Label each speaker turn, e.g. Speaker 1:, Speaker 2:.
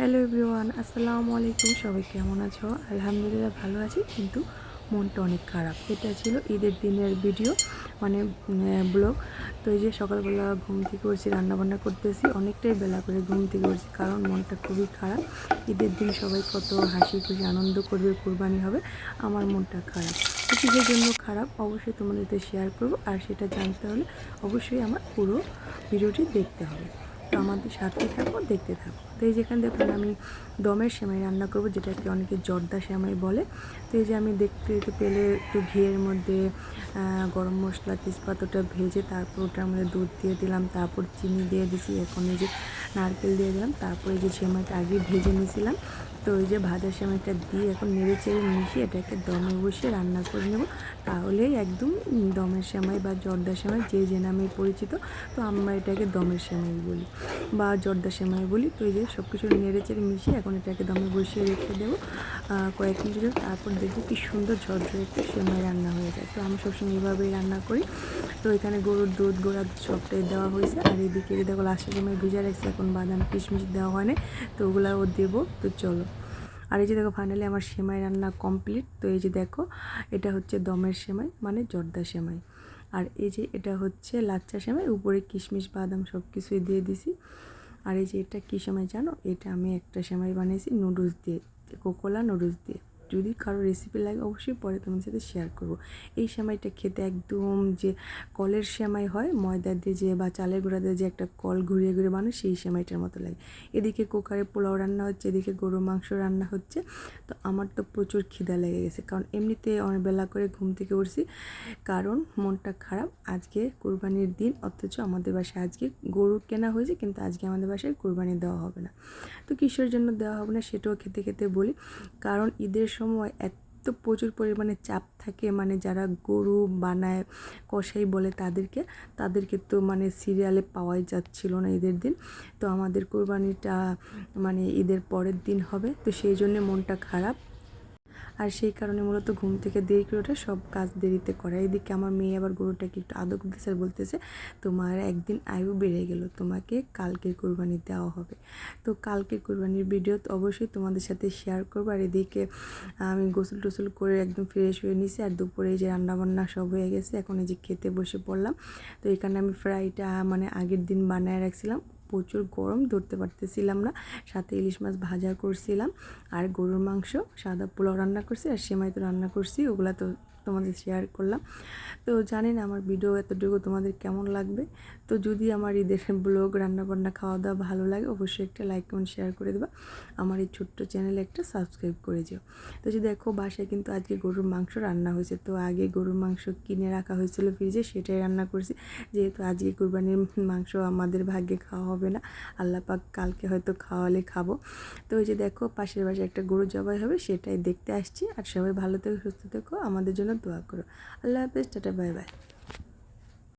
Speaker 1: Hello everyone, আসসালামু আলাইকুম। সবাই কেমন আছো? আলহামদুলিল্লাহ ভালো আছি, কিন্তু মনটা অনেক খারাপ। এটা ছিল ঈদের দিনের ভিডিও মানে ব্লগ। তো এই যে সকালবেলা ঘুম থেকে উঠছি, রান্নাবান্না করতেছি, অনেকটাই বেলা করে ঘুম থেকে উঠছি, কারণ মনটা খুবই খারাপ। ঈদের দিন সবাই কত হাসি খুশি, আনন্দ করবে, কোরবানি হবে, আমার মনটা খারাপ। তো কিসের জন্য খারাপ? অবশ্যই তোমাদের শেয়ার করব, আর সেটা জানতে হলে অবশ্যই আমার পুরো ভিডিওটি দেখতে হবে। তো আমাদের সাথে থাকো, দেখতে থাকো। তো এই যেখান দেখুন, আমি দমের সেমাই রান্না করব, যেটাকে অনেকে জর্দা সেমাই বলে। তো এই যে আমি দেখতে একটু পেলে একটু ঘিয়ের মধ্যে গরম মশলা তেজপাত ওটা ভেজে তারপর ওটার মধ্যে দুধ দিয়ে দিলাম, তারপর চিনি দিয়ে দিছি, এখন এই যে নারকেল দিয়ে দিলাম, তারপরে যে সেমাইটা আগে ভেজে নিয়েছিলাম। তো ওই যে ভাজা সেমাইটা দিয়ে এখন নেড়ে চেড়ে মিশিয়ে এটাকে দমে বসিয়ে রান্না করে নেব। তাহলেই একদম দমের সেমাই বা জর্দা সেমাই যে যে নামে পরিচিত, তো আমরা এটাকে দমের সেমাই বলি বা জর্দা সেমাই বলি। তো এই যে সব কিছু নেড়ে চেড়ে মিশিয়ে এখন এটাকে দমে বসিয়ে রেখে দেবো। কয়েক মিনিট তারপর দেখব কি সুন্দর ঝরঝরে একটা সেমাই রান্না হয়ে যায়। তো আমি সবসময় এইভাবেই রান্না করি। তো এখানে গরুর দুধ গোড়া দুধ সবটাই দেওয়া হয়েছে। আর এদিকে দেখো লাস্টের সময় ভিজা রাখছে, এখন বাদাম কিশমিশ দেওয়া হয় না তো ওগুলাও দেবো। তো চলো। আর এই যে দেখো ফাইনালি আমার সেমাই রান্না কমপ্লিট তো এই যে দেখো, এটা হচ্ছে দমের সেমাই মানে জর্দা সেমাই। আর এই যে এটা হচ্ছে লাচ্চা সেমাই, উপরে কিশমিশ, বাদাম সব কিছুই দিয়ে দিছি। আর এই যে এটা কী সেমাই জানো? এটা আমি একটা সেমাই বানিয়েছি নুডলস দিয়ে, কোকোলা নুডলস দিয়ে। যদি কারও রেসিপি লাগে, অবশ্যই পরে তোমার সাথে শেয়ার করব। এই সেমাইটা খেতে একদম যে কলের সেমাই হয়, ময়দা দিয়ে যে বা চালের গুঁড়া দিয়ে যে একটা কল ঘুরিয়ে ঘুরিয়ে বানায়, সেই সেমাইটার মতো লাগে। এদিকে কুকারে পোলাও রান্না হচ্ছে, এদিকে গরুর মাংস রান্না হচ্ছে। তো আমার তো প্রচুর খিদা লেগে গেছে, কারণ এমনিতে অনেক বেলা করে ঘুম থেকে উঠছি, কারণ মনটা খারাপ। আজকে কোরবানির দিন, অথচ আমাদের বাসায় আজকে গরু কেনা হয়েছে, কিন্তু আজকে আমাদের বাসায় কোরবানি দেওয়া হবে না। তো কিসের জন্য দেওয়া হবে না, সেটাও খেতে খেতে বলি। কারণ ঈদের সময় এত প্রচুর পরিমাণে চাপ থাকে মানে যারা গরু বানায় কষাই বলে তাদেরকে তাদেরকে তো মানে সিরিয়ালে পাওয়াই যাচ্ছিল না ঈদের দিন। তো আমাদের কোরবানিটা মানে ঈদের পরের দিন হবে, তো সেই জন্যে মনটা খারাপ। আর সেই কারণে মূলত ঘুম থেকে দেরি করে ওঠা, সব কাজ দেরিতে করে। এদিকে আমার মেয়ে আবার গরুটাকে একটু আদর করতেছে আর বলতেছে, তোমার একদিন আয়ু বেড়ে গেল, তোমাকে কালকে কোরবানি দেওয়া হবে। তো কালকে কোরবানির ভিডিও তো অবশ্যই তোমাদের সাথে শেয়ার করব। আর এদিকে আমি গোসল টোসল করে একদম ফ্রেশ হয়ে নিছি, আর দুপুরে যে রান্নাবান্না সব হয়ে গেছে, এখন এই যে খেতে বসে পড়লাম। তো এখানে আমি ফ্রাইটা মানে আগের দিন বানায় রাখছিলাম। প্রচুর গরম, ধরতে পারতেছিলাম না। সাথে ইলিশ মাছ ভাজা করছিলাম। আর গরুর মাংস, সাদা পোলাও রান্না করছি আর সেমাই তো রান্না করছি, ওগুলা তো তোমাদের শেয়ার করলাম। তো জানি না আমার ভিডিও এতটুকু তোমাদের কেমন লাগবে। তো যদি আমার ঈদের ব্লগ রান্নাবান্না খাওয়া দাওয়া ভালো লাগে, অবশ্যই একটা লাইক কমেন্ট শেয়ার করে দেবা। আমার এই ছোট্ট চ্যানেলে একটা সাবস্ক্রাইব করে যেও। তো যদি দেখো, বাসায় কিন্তু আজকে গরুর মাংস রান্না হয়েছে। তো আগে গরুর মাংস কিনে রাখা হয়েছিল ফ্রিজে সেটাই রান্না করছি। যেহেতু আজকে কোরবানির মাংস আমাদের ভাগ্যে খাওয়া হবে না, আল্লাহ পাক কালকে হয়তো খাওয়ালে খাব। তো ওই যে দেখো, পাশের বাসায় একটা গরু জবাই হবে, সেটাই দেখতে আসছি। আর সবাই ভালো থেকো, সুস্থ থেকো, আমাদের জন্য দোয়া করো। আল্লাহ হাফেজ টাটা বাই বাই।